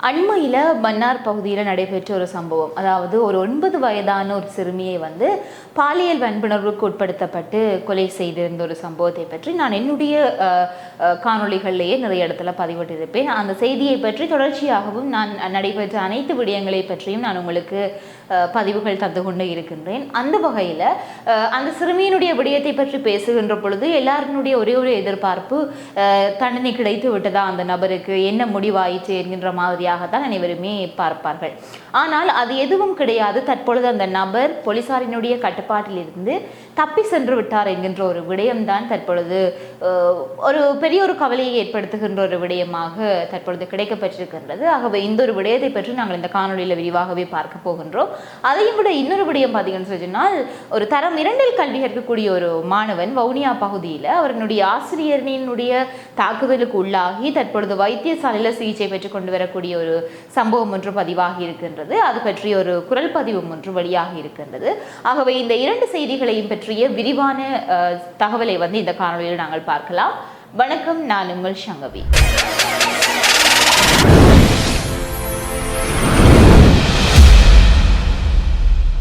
அண்மையில் மன்னார் பகுதியில் நடைபெற்ற ஒரு சம்பவம். அதாவது ஒரு ஒன்பது வயதான ஒரு சிறுமியை வந்து பாலியல் வன்புணர்வுக்கு உட்படுத்தப்பட்டு கொலை செய்திருந்த ஒரு சம்பவத்தை பற்றி நான் என்னுடைய அஹ், காணொளிகளிலேயே நிறைய இடத்துல பதிவிட்டிருப்பேன். அந்த செய்தியை பற்றி தொடர்ச்சியாகவும் நான் நடைபெற்ற அனைத்து விடயங்களை பற்றியும் நான் உங்களுக்கு பதிவுகள் தந்து கொண்டு இருக்கின்றேன். அந்த வகையில் அந்த சிறுமியினுடைய விடயத்தை பற்றி பேசுகின்ற பொழுது எல்லாருடைய ஒரே ஒரு எதிர்பார்ப்பு தண்டனை கிடைத்து விட்டதா அந்த நபருக்கு? என்ன முடிவாயிற்று என்கின்ற மாதிரியாகத்தான் அனைவருமே பார்ப்பார்கள். ஆனால் அது எதுவும் கிடையாது. தற்பொழுது அந்த நபர் போலீசாரினுடைய கட்டுப்பாட்டில் இருந்து தப்பி சென்று விட்டார் என்கின்ற ஒரு விடயம்தான் தற்பொழுது ஒரு பெரிய ஒரு கவலையை ஏற்படுத்துகின்ற ஒரு விடயமாக தற்பொழுது கிடைக்கப்பட்டிருக்கின்றது. ஆகவே இந்த ஒரு விடயத்தை பற்றி நாங்கள் இந்த காணொளியில் விரிவாகவே பார்க்க போகின்றோம். அதையும் விட இன்னொரு விடயம் பார்த்தீங்கன்னு சொன்னால் ஒரு தரம் இரண்டில் கல்வி கற்கக்கூடிய ஒரு மாணவன் வவுனியா பகுதியில் அவர்களுடைய ஆசிரியரினுடைய தாக்குதலுக்கு உள்ளாகி தற்பொழுது வைத்தியசாலையில் சிகிச்சை பெற்றுக் கொண்டு வரக்கூடிய ஒரு சம்பவம் ஒன்று பதிவாகி இருக்கின்றது. அது பற்றிய ஒரு குரல் பதிவும் ஒன்று வெளியாகி இருக்கின்றது. ஆகவே இந்த இரண்டு செய்திகளையும் பற்றிய விரிவான அஹ், தகவலை வந்து இந்த காணொலியில் நாங்கள் பார்க்கலாம். வணக்கம் நான் உங்கள் சங்கவி.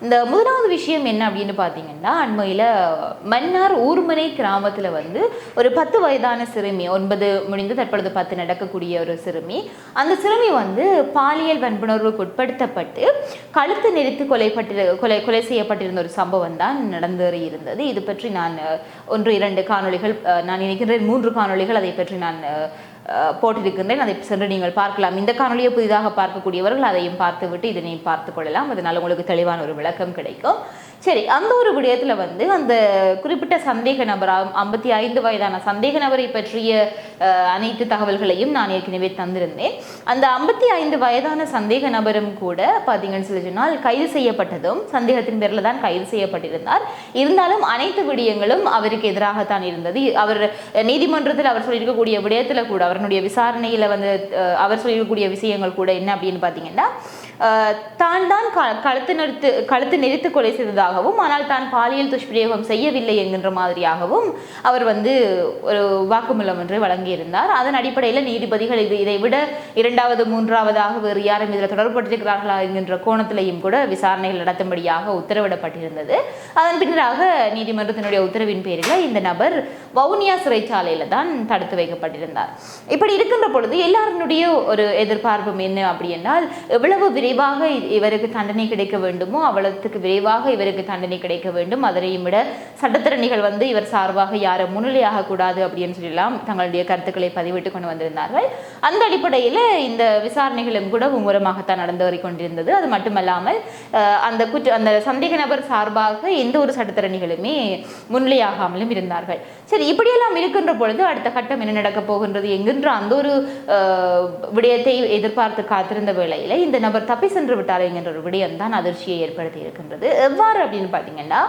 இந்த முதலாவது விஷயம் என்ன அப்படின்னு பார்த்தீங்கன்னா அண்மையில் மன்னார் ஊர்மனை கிராமத்தில் வந்து ஒரு பத்து வயதான சிறுமி ஒன்பது முடிந்து தற்பொழுது பத்து நடக்கக்கூடிய ஒரு சிறுமி அந்த சிறுமி வந்து பாலியல் வன்புணர்வுக்கு உட்படுத்தப்பட்டு கழுத்து நெறித்து கொலைப்பட்டு கொலை கொலை செய்யப்பட்டிருந்த ஒரு சம்பவம் தான் நடந்தேறி இருந்தது இது பற்றி நான் ஒன்று இரண்டு காணொளிகள் நான் நினைக்கின்றேன் மூன்று காணொளிகள் அதை பற்றி நான் போட்டிருக்கின்றேன். அதை சென்று நீங்கள் பார்க்கலாம். இந்த காணொலியை புதிதாக பார்க்கக்கூடியவர்கள் அதையும் பார்த்துவிட்டு இதனையும் பார்த்து கொள்ளலாம். அதனால் உங்களுக்கு தெளிவான ஒரு விளக்கம் கிடைக்கும். சரி அந்த ஒரு விடயத்தில் வந்து அந்த குறிப்பிட்ட சந்தேக நபர் ஐம்பத்தி ஐந்து வயதான சந்தேக நபரை பற்றிய அனைத்து தகவல்களையும் நான் ஏற்கனவே தந்திருந்தேன். அந்த ஐம்பத்தி ஐந்து வயதான சந்தேக நபரும் கூட பார்த்தீங்கன்னு சொல்லி சொன்னால் கைது செய்யப்பட்டதும் சந்தேகத்தின் பேரில் தான் கைது செய்யப்பட்டிருந்தார். இருந்தாலும் அனைத்து விடயங்களும் அவருக்கு எதிராகத்தான் இருந்தது. அவர் நீதிமன்றத்தில் அவர் சொல்லியிருக்கக்கூடிய விடயத்தில் கூட அவருடைய விசாரணையில் வந்து அவர் சொல்லியிருக்கக்கூடிய விஷயங்கள் கூட என்ன அப்படின்னு பார்த்தீங்கன்னா தான் தான் க- கழுத்து நிறுத்து கழுத்து நெறித்து கொலை செய்ததாகவும் ஆனால் தான் பாலியல் துஷ்பிரயோகம் செய்யவில்லை என்கின்ற மாதிரியாகவும் அவர் வந்து ஒரு வாக்குமூலம் ஒன்று வழங்கியிருந்தார். அதன் அடிப்படையில் நீதிபதிகள் இது இதை விட இரண்டாவது மூன்றாவதாக வேறு யாரும் இதில் தொடர்பட்டிருக்கிறார்களா என்கின்ற கோணத்திலையும் கூட விசாரணைகள் நடத்தும்படியாக உத்தரவிடப்பட்டிருந்தது. அதன் பின்னராக நீதிமன்றத்தினுடைய உத்தரவின் பேரில் இந்த நபர் வவுனியா சிறைச்சாலையில் தான் தடுத்து வைக்கப்பட்டிருந்தார். இப்படி இருக்கின்ற பொழுது எல்லாருடைய ஒரு எதிர்பார்ப்பும் என்ன அப்படி என்றால் எவ்வளவு விரைவாக இவருக்கு தண்டனை கிடைக்க வேண்டுமோ அவ்வளவுக்கு விரைவாக இவருக்கு தண்டனை கிடைக்க வேண்டும். அதனையும் விட சட்டத்திறனிகள் வந்து இவர் சார்பாக யாரும் முன்னிலையாக கூடாது அப்படின்னு சொல்லலாம் தங்களுடைய கருத்துக்களை பதிவிட்டு கொண்டு வந்திருந்தார்கள். அந்த அடிப்படையில் இந்த விசாரணைகளும் கூட மும்முரமாகத்தான் நடந்து கொண்டிருந்தது. அது மட்டுமல்லாமல் அந்த குற்ற அந்த சந்தேக நபர் சார்பாக எந்த ஒரு சட்டத்திறனிகளுமே முன்னிலையாகாமலும் இருந்தார்கள். சரி இப்படியெல்லாம் இருக்கின்ற பொழுது அடுத்த கட்டம் என்ன நடக்கப் போகின்றது என்கின்ற அந்த ஒரு விடயத்தை எதிர்பார்த்து காத்திருந்த வேளையில் இந்த நபர் தப்பு சென்று விட்டார் என்கின்ற ஒரு விடயம் தான் அதிர்ச்சியை ஏற்படுத்தி இருக்கின்றது. எவ்வாறு அப்படின்னு பார்த்தீங்கன்னா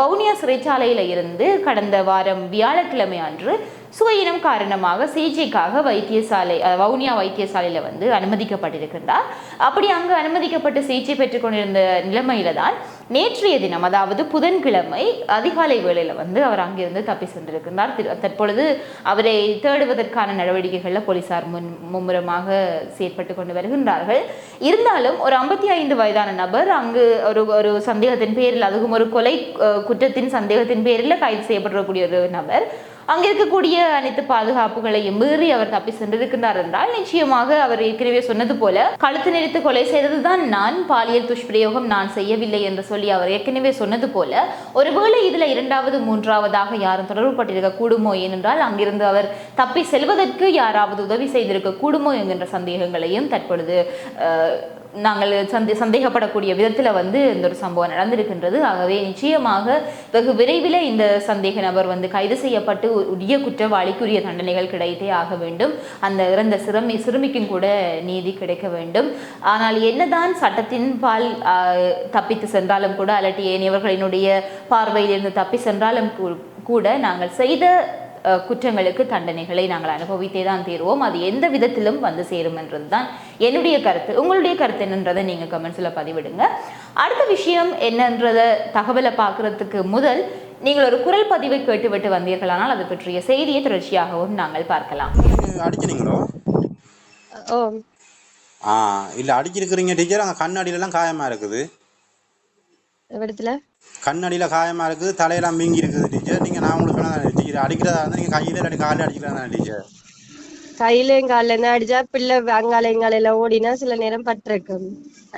வவுனியா சிறைச்சாலையில் இருந்து கடந்த வாரம் வியாழக்கிழமை அன்று சுவையினம் காரணமாக சிகிச்சைக்காக வைத்தியசாலை வவுனியா வைத்தியசாலையில் வந்து அனுமதிக்கப்பட்டிருக்கின்றார். அப்படி அங்கு அனுமதிக்கப்பட்டு சிகிச்சை பெற்றுக்கொண்டிருந்த நிலைமையில தான் நேற்றைய தினம் அதாவது புதன்கிழமை அதிகாலை வேளையில் வந்து அவர் அங்கிருந்து தப்பி சென்றிருக்கிறார். திரு- தற்பொழுது அவரை தேடுவதற்கான நடவடிக்கைகளில் போலீசார் முன் மும்முரமாக செயற்பட்டு கொண்டு வருகின்றார்கள். இருந்தாலும் ஒரு ஐம்பத்தி ஐந்து வயதான நபர் அங்கு ஒரு ஒரு சந்தேகத்தின் பேரில் அதுவும் ஒரு கொலை குற்றத்தின் சந்தேகத்தின் பேரில் கைது செய்யப்படக்கூடிய ஒரு நபர் அங்கே இருக்கக்கூடிய அனைத்து பாதுகாப்புகளையும் மீறி அவர் தப்பி சென்றிருக்கிறார் என்றால் நிச்சயமாக அவர் ஏற்கனவே சொன்னது போல கழுத்து நெரித்து கொலை செய்ததுதான் நான் பாலியல் துஷ்பிரயோகம் நான் செய்யவில்லை என்று சொல்லி அவர் ஏற்கனவே சொன்னது போல ஒருவேளை இதுல இரண்டாவது மூன்றாவதாக யாரும் தொடர்புபட்டிருக்க கூடுமோ ஏனென்றால் அங்கிருந்து அவர் தப்பி செல்வதற்கு யாராவது உதவி செய்திருக்க கூடுமோ என்கின்ற சந்தேகங்களையும் தற்பொழுது நாங்கள் சந்தே சந்தேகப்படக்கூடிய விதத்தில் வந்து இந்த ஒரு சம்பவம் நடந்திருக்கின்றது. ஆகவே நிச்சயமாக வெகு விரைவில் இந்த சந்தேக நபர் வந்து கைது செய்யப்பட்டு உரிய குற்றவாளிக்குரிய தண்டனைகள் கிடைத்தே ஆக வேண்டும். அந்த இறந்த சிறுமி சிறுமிக்கும் கூட நீதி கிடைக்க வேண்டும். ஆனால் என்னதான் சட்டத்தின் பால் தப்பித்து சென்றாலும் கூட அல்லாட்டி ஏனையவர்களினுடைய பார்வையிலிருந்து தப்பி சென்றாலும் கூ- கூட நாங்கள் செய்த குற்றங்களுக்கு தண்டனைகளை நாங்கள் அனுபவித்தே தான் தீர்வோம். அது எந்த விதத்திலும் வந்து சேரும் என்றது தான் என்னுடைய கருத்து. உங்களுடைய கருத்து என்னன்றதை நீங்கள் கமெண்ட்ஸில் பதிவிடுங்க. அடுத்த விஷயம் என்னன்றத தகவலை பார்க்குறதுக்கு முதல் நீங்கள் ஒரு குரல் பதிவை கேட்டுவிட்டு வந்தீர்களானால் அது பற்றிய செய்தியை தொடர்ச்சியாகவும் நாங்கள் பார்க்கலாம். அடிக்கிறீங்களோ? ஓ. ஆ இல்லை அடிச்சிருக்கிறீங்க டீச்சர். அங்கே கண்ணாடியிலலாம் காயமாக இருக்குது. இடத்துல? கண்ணாடியில் காயமாக இருக்குது தலையெல்லாம் வீங்கி இருக்குது டீச்சர். நீங்கள் நான் உங்களுக்கு சொன்னதான் டீச்சர். அடிக்கிறதா இருந்தால் நீங்கள் கையில் இல்லாட்டி காலில் அடிக்கிறதா டீச்சர்? கையிலையும் காலில் அடிச்சா பிள்ளை அங்கால எல்லாம் ஓடினா சில நேரம் பட்டிருக்கும்.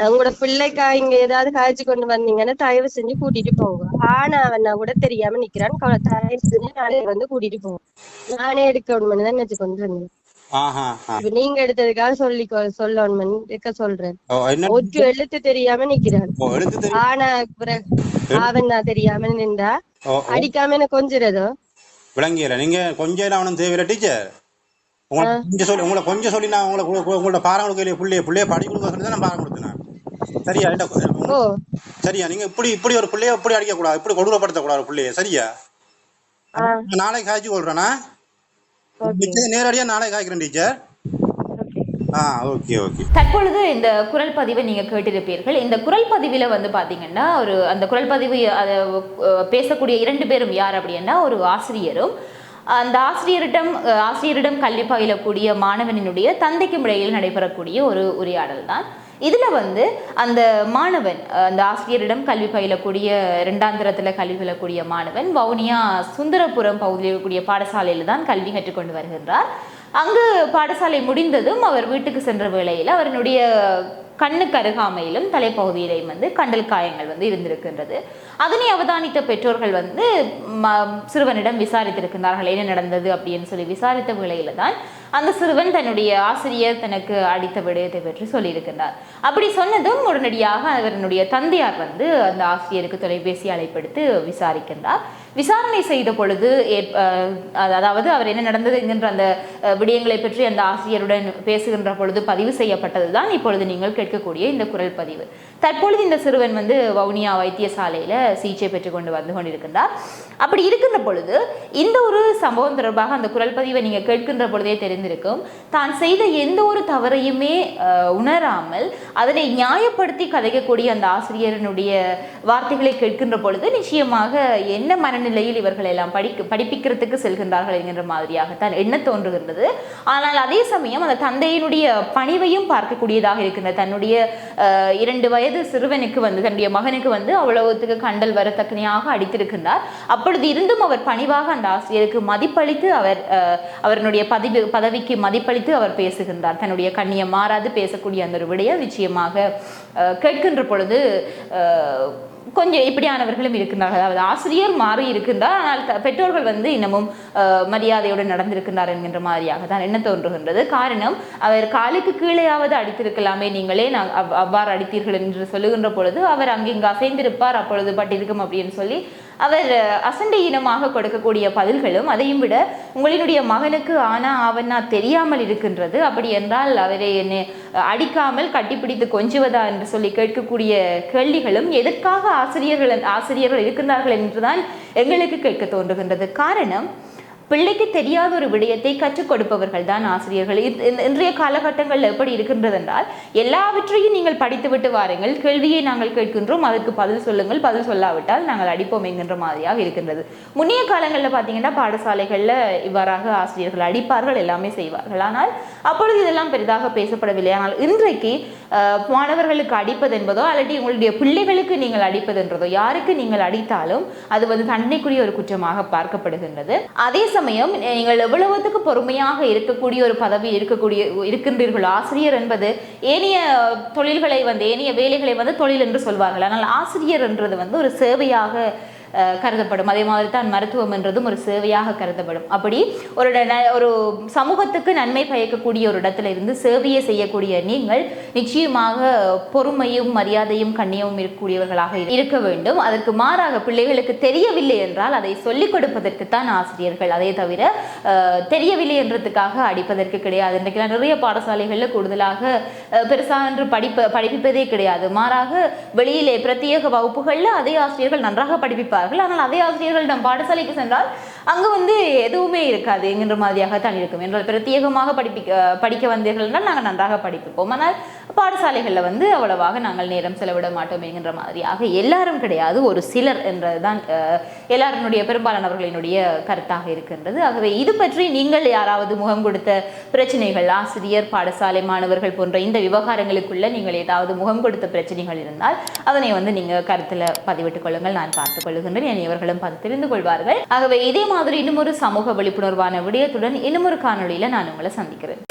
உங்களோட பிள்ளைக்கா இங்க ஏதாவது காய்ச்சி கொண்டு வந்தீங்கன்னா தயவு செஞ்சு கூட்டிட்டு போங்க. ஆனா அவனா கூட தெரியாம நிக்கிறான். தயவு செஞ்சு நானே வந்து கூட்டிட்டு போங்க நானே எடுக்கணும்னு தான் நினைச்சு கொண்டு இருந்தேன் இப்ப நீங்க எடுத்ததுக்காக சொல்லி சொல்லணும்னு இருக்க சொல்றேன். ஒற்று எழுத்து தெரியாம நிக்கிறான். ஆனா பிறகு ஆவன்னா தெரியாம நின்றா அடிக்காம என்ன கொஞ்சிறதோ? விளங்கியல. நீங்கள் கொஞ்சம் அவனும் தேவையில்லை டீச்சர். உங்களை கொஞ்சம் சொல்லி உங்களை கொஞ்சம் சொல்லி நான் உங்களை உங்க- உங்களோட பாரம் கொடுக்கலையே பிள்ளைய பிள்ளைய படி கொடுக்க சொல்லி தான் நான் பாரம் கொடுத்தேன் நான். சரியா சரியா நீங்க இப்படி இப்படி ஒரு பிள்ளைய இப்படி அடிக்கக்கூடாது இப்படி கொடூரப்படுத்தக்கூடாது ஒரு பிள்ளைய சரியா? நான் நாளைக்கு காய்ச்சி கொள்றேனா நேரடியா நாளைக்கு காய்க்கிறேன் டீச்சர். ஓகே ஆ ஓகே ஓகே. தற்பொழுது இந்த குரல் பதிவை நீங்க கேட்டிருப்பீர்கள். இந்த குரல் பதிவில வந்து பாத்தீங்கன்னா ஒரு அந்த குரல் பதிவு பேசக்கூடிய இரண்டு பேரும் யார் அப்படின்னா ஒரு ஆசிரியரும். அந்த ஆசிரியரிடம் ஆசிரியரிடம் கல்வி பயிலக்கூடிய மாணவனினுடைய தந்தைக்கும் இடையில் நடைபெறக்கூடிய ஒரு உரையாடல் தான் இதில் வந்து அந்த மாணவன் அந்த ஆசிரியரிடம் கல்வி பயிலக்கூடிய ரெண்டாம் தரத்தில் கல்வி பயிலக்கூடிய மாணவன் வவுனியா சுந்தரபுரம் பகுதியில் இருக்கக்கூடிய பாடசாலையில் தான் கல்வி கற்றுக்கொண்டு வருகின்றார். அங்கு பாடசாலை முடிந்ததும் அவர் வீட்டுக்கு சென்ற வேளையில் அவருடைய கண்ணுக்கு அருகாமையிலும் தலைப்பகுதியிலையும் வந்து கண்டல் காயங்கள் வந்து இருந்திருக்கின்றது. அதனை அவதானித்த பெற்றோர்கள் வந்து ம- சிறுவனிடம் விசாரித்திருக்கின்றார்கள் என்ன நடந்தது அப்படின்னு சொல்லி விசாரித்த வேளையில தான் அந்த சிறுவன் தன்னுடைய ஆசிரியர் தனக்கு அடித்த விடயத்தை பற்றி சொல்லியிருக்கின்றார். அப்படி சொன்னதும் உடனடியாக அவரனுடைய தந்தையார் வந்து அந்த ஆசிரியருக்கு தொலைபேசி அழைப்படுத்து விசாரிக்கின்றார். விசாரணை செய்த பொழுது அதாவது அவர் என்ன நடந்தது என்கின்ற அந்த விடயங்களை பற்றி அந்த ஆசிரியருடன் பேசுகின்ற பொழுது பதிவு செய்யப்பட்டதுதான் இப்பொழுது நீங்கள் கேட்கக்கூடிய இந்த குரல் பதிவு. தற்பொழுது இந்த சிறுவன் வந்து வவுனியா வைத்தியசாலையில சிகிச்சை பெற்று கொண்டு வந்து கொண்டிருக்கின்றார். அப்படி இருக்கின்ற பொழுது இந்த ஒரு சம்பவம் தொடர்பாக அந்த குரல் பதிவை நீங்க கேட்கின்ற பொழுதே தெரிந்திருக்கும். தான் செய்த எந்த ஒரு தவறையுமே உணராமல் அதனை நியாயப்படுத்தி கதைக்கக்கூடிய அந்த ஆசிரியரனுடைய வார்த்தைகளை கேட்கின்ற பொழுது நிச்சயமாக என்ன மனநிலையில் இவர்கள் எல்லாம் படிக்க படிப்பிக்கிறதுக்கு செல்கின்றார்கள் என்கின்ற மாதிரியாகத்தான் எண்ணம் தோன்றுகின்றது. ஆனால் அதே சமயம் அந்த தந்தையினுடைய பணிவையும் பார்க்கக்கூடியதாக இருக்கின்ற தன்னுடைய இரண்டு வயது சிறுவனுக்கு வந்து தன்னுடைய மகனுக்கு வந்து அவ்வளவுத்துக்கு கண்டல் வரத்தக்கனையாக அடித்திருக்கின்றார். அப்பொழுது இருந்தும் அவர் பணிவாக அந்த ஆசிரியருக்கு மதிப்பளித்து அவர் அவருடைய பதவி பதவிக்கு மதிப்பளித்து அவர் பேசுகின்றார். தன்னுடைய கண்ணியம் மாறாது பேசக்கூடிய அந்த ஒரு விடயம் நிச்சயமாக கேட்கின்ற பொழுது கொஞ்சம் இப்படியானவர்களும் இருக்கின்றார்கள். அதாவது ஆசிரியர் மாறி இருக்கின்றார். ஆனால் பெற்றோர்கள் வந்து இன்னமும் மரியாதையோடு நடந்திருக்கின்றார் என்கின்ற மாதிரியாக தான் என்ன தோன்றுகின்றது. காரணம் அவர் காலுக்கு கீழேயாவது அடித்திருக்கலாமே நீங்களே நான் அவ்- அவ்வாறு அடித்தீர்கள் என்று சொல்லுகின்ற பொழுது அவர் அங்கிங்கு அசைந்திருப்பார் அப்பொழுது பட்டிருக்கும் அப்படின்னு சொல்லி அவர் அசண்டை இனமாக கொடுக்கக்கூடிய பதில்களும் அதையும் விட உங்களினுடைய மகனுக்கு ஆனா அவனா தெரியாமல் இருக்கின்றது. அப்படி என்றால் அவரை என்னை அடிக்காமல் கட்டிப்பிடித்து கொஞ்சுவதா என்று சொல்லி கேட்கக்கூடிய கேள்விகளும் எதற்காக ஆசிரியர்கள் ஆசிரியர்கள் இருக்கின்றார்கள் என்றுதான் எங்களுக்கு கேட்க தோன்றுகின்றது. காரணம் பிள்ளைக்கு தெரியாத ஒரு விடயத்தை கற்றுக் கொடுப்பவர்கள் தான் ஆசிரியர்கள் இன்றைய காலகட்டங்களில் எப்படி இருக்கின்றது என்றால் எல்லாவற்றையும் நீங்கள் படித்துவிட்டு வாருங்கள். கேள்வியை நாங்கள் கேட்கின்றோம். அதற்கு பதில் சொல்லுங்கள். பதில் சொல்லாவிட்டால் நாங்கள் அடிப்போம் என்கின்ற மாதிரியாக இருக்கின்றது. முன்னைய காலங்களில் பார்த்தீங்கன்னா பாடசாலைகளில் இவ்வாறாக ஆசிரியர்கள் அடிப்பார்கள் எல்லாமே செய்வார்கள். ஆனால் அப்பொழுது இதெல்லாம் பெரிதாக பேசப்படவில்லை. ஆனால் இன்றைக்கு மாணவர்களுக்கு அடிப்பது என்பதோ அல்லது உங்களுடைய பிள்ளைகளுக்கு நீங்கள் அடிப்பது என்றதோ யாருக்கு நீங்கள் அடித்தாலும் அது வந்து தண்டனைக்குரிய ஒரு குற்றமாக பார்க்கப்படுகின்றது. அதே சமயம் நீங்கள் எவ்வளவுத்துக்கு பொறுமையாக இருக்கக்கூடிய ஒரு பதவி இருக்கக்கூடிய இருக்கின்றீர்களோ? ஆசிரியர் என்பது ஏனைய தொழில்களை வந்து ஏனைய வேலைகளை வந்து தொழில் என்று சொல்வார்கள். ஆனால் ஆசிரியர் என்றது வந்து ஒரு சேவையாக கருதப்படும். அதே மாதிரி தான் மருத்துவம் என்றதும் ஒரு சேவையாக கருதப்படும். அப்படி ஒரு ஒரு சமூகத்துக்கு நன்மை பயக்கக்கூடிய ஒரு இடத்துல இருந்து சேவையை செய்யக்கூடிய நீங்கள் நிச்சயமாக பொறுமையும் மரியாதையும் கண்ணியமும் இருக்கக்கூடியவர்களாக இருக்க வேண்டும். அதற்கு மாறாக பிள்ளைகளுக்கு தெரியவில்லை என்றால் அதை சொல்லிக் கொடுப்பதற்குத்தான் ஆசிரியர்கள். அதே தவிர தெரியவில்லை என்றதுக்காக அடிப்பதற்கு கிடையாது. இன்றைக்கு நிறைய பாடசாலைகளில் கூடுதலாக பெருசாக என்று படிப்ப படிப்பிப்பதே கிடையாது. மாறாக வெளியிலே பிரத்யேக வகுப்புகளில் அதே ஆசிரியர்கள் நன்றாக படிப்பிப்பார் இருப்பார்கள் ஆனால் அதே ஆசிரியர்களிடம் பாடசாலைக்கு சென்றால் அங்கு வந்து எதுவுமே இருக்காது. என்கின்ற மாதிரியாகத்தான் இருக்கும். என்றால் பிரத்யேகமாக படிப்பிக்க படிக்க வந்தீர்கள் என்றால் நாங்கள் நன்றாக படிப்பிப்போம் ஆனால் பாடசாலைகளில் வந்து அவ்வளவாக நாங்கள் நேரம் செலவிட மாட்டோம் என்கின்ற மாதிரியாக எல்லாரும் கிடையாது. ஒரு சிலர் என்றதுதான் எல்லாருடைய பெரும்பாலானவர்களினுடைய கருத்தாக இருக்கின்றது. ஆகவே இது பற்றி நீங்கள் யாராவது முகம் கொடுத்த பிரச்சனைகள் ஆசிரியர் பாடசாலை மாணவர்கள் போன்ற இந்த விவகாரங்களுக்குள்ள நீங்கள் ஏதாவது முகம் கொடுத்த பிரச்சனைகள் இருந்தால் அதனை வந்து நீங்கள் கருத்தில் பதிவிட்டுக் கொள்ளுங்கள். நான் பார்த்துக் கொள்ளுகின்றேன். இவர்களும் பார்த்து தெரிந்து கொள்வார்கள். ஆகவே இதே மாதிரி இன்னும் ஒரு சமூக விழிப்புணர்வான விடயத்துடன் இன்னும் ஒரு காணொலியில் நான் உங்களை சந்திக்கிறேன்.